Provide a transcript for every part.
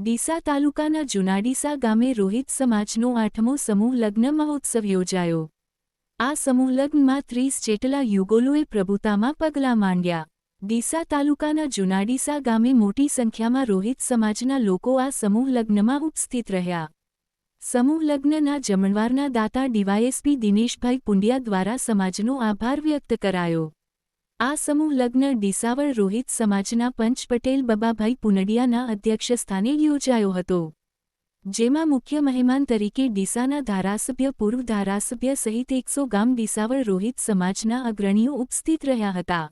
ડીસા તાલુકાના જુનાડીસા ગામે રોહિત સમાજનો આઠમો સમૂહ લગ્ન મહોત્સવ યોજાયો. આ સમૂહ લગ્નમાં ત્રીસ જેટલા યુગોલોએ પ્રભુતામાં પગલાં માંડ્યા. ડીસા તાલુકાના જુનાડીસા ગામે મોટી સંખ્યામાં રોહિત સમાજના લોકો આ સમૂહ લગ્નમાં ઉપસ્થિત રહ્યા. સમૂહ લગ્નના જમણવારના દાતા ડીવાયએસપી દિનેશભાઈ પુંડિયા દ્વારા સમાજનો આભાર વ્યક્ત કરાયો. આ સમૂહ લગ્ન ડીસાવળ રોહિત સમાજના પંચ પટેલ બબાભાઈ પુનડિયાના અધ્યક્ષસ્થાને યોજાયો હતો. જેમાં મુખ્ય મહેમાન તરીકે ડીસાના ધારાસભ્ય, પૂર્વ ધારાસભ્ય સહિત એકસો ગામ ડીસાવળ રોહિત સમાજના અગ્રણીઓ ઉપસ્થિત રહ્યા હતા.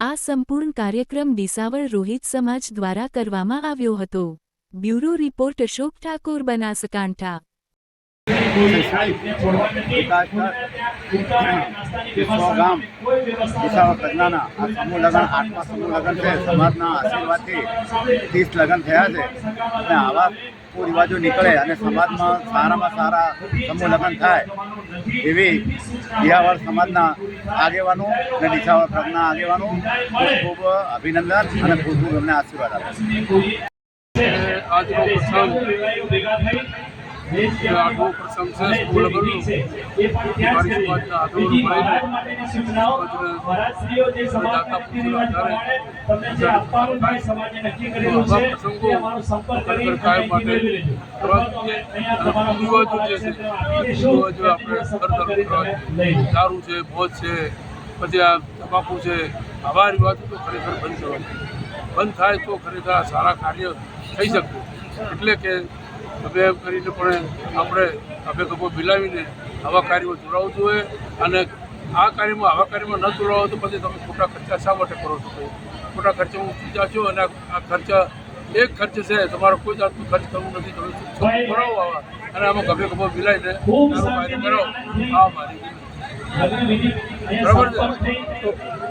આ સંપૂર્ણ કાર્યક્રમ ડીસાવળ રોહિત સમાજ દ્વારા કરવામાં આવ્યો હતો. બ્યુરો રિપોર્ટ અશોક ઠાકોર બનાસકાંઠા ગામ દિશાઓ પ્રજ્ઞાના આ આઠમા સમૂહ લગ્ન સમાજના આશીર્વાદથી લગ્ન થયા છે. અને આવા કુરિવાજો નીકળે અને સમાજમાં સારામાં સારા સમૂહ લગ્ન થાય એવી દિયાવળ સમાજના આગેવાનો અને દિશાવળ પ્રજ્ઞા આગેવાનો ખૂબ ખૂબ અભિનંદન અને ખૂબ ખૂબ એમને આશીર્વાદ આપે આજનો પ્રસંગ આઠમો પ્રસંગ છે સ્કૂલ લગ્નનો મારી સમાજના આગેવાનો મળીને દાતા જે છે બરતરફ દારૂ છે ભોજ છે પછી આ તમાકુ છે આવા રિવાજો તો ખરેખર બંધ કરવા બંધ થાય. તો ખરેખર સારા કાર્ય થઈ શકતું. એટલે કે હવે કરીને પણ આપણે હવે ગપો મિલાવીને આવા કાર્યમાં જોડાવવું જોઈએ અને આ કાર્યમાં આવા કાર્યમાં ન જોડાવો તો પછી તમે ખોટા ખર્ચા શા માટે કરો છો? ખોટા ખર્ચામાં ઉતરી છું અને આ ખર્ચા એક ખર્ચ છે તમારો કોઈ જાતનો ખર્ચ કરવું નથી. તમે ભરાવો કરાવો આવા. અને આમાં ગભે ગભો કાર્ય કરો આ મારી. બરાબર છે?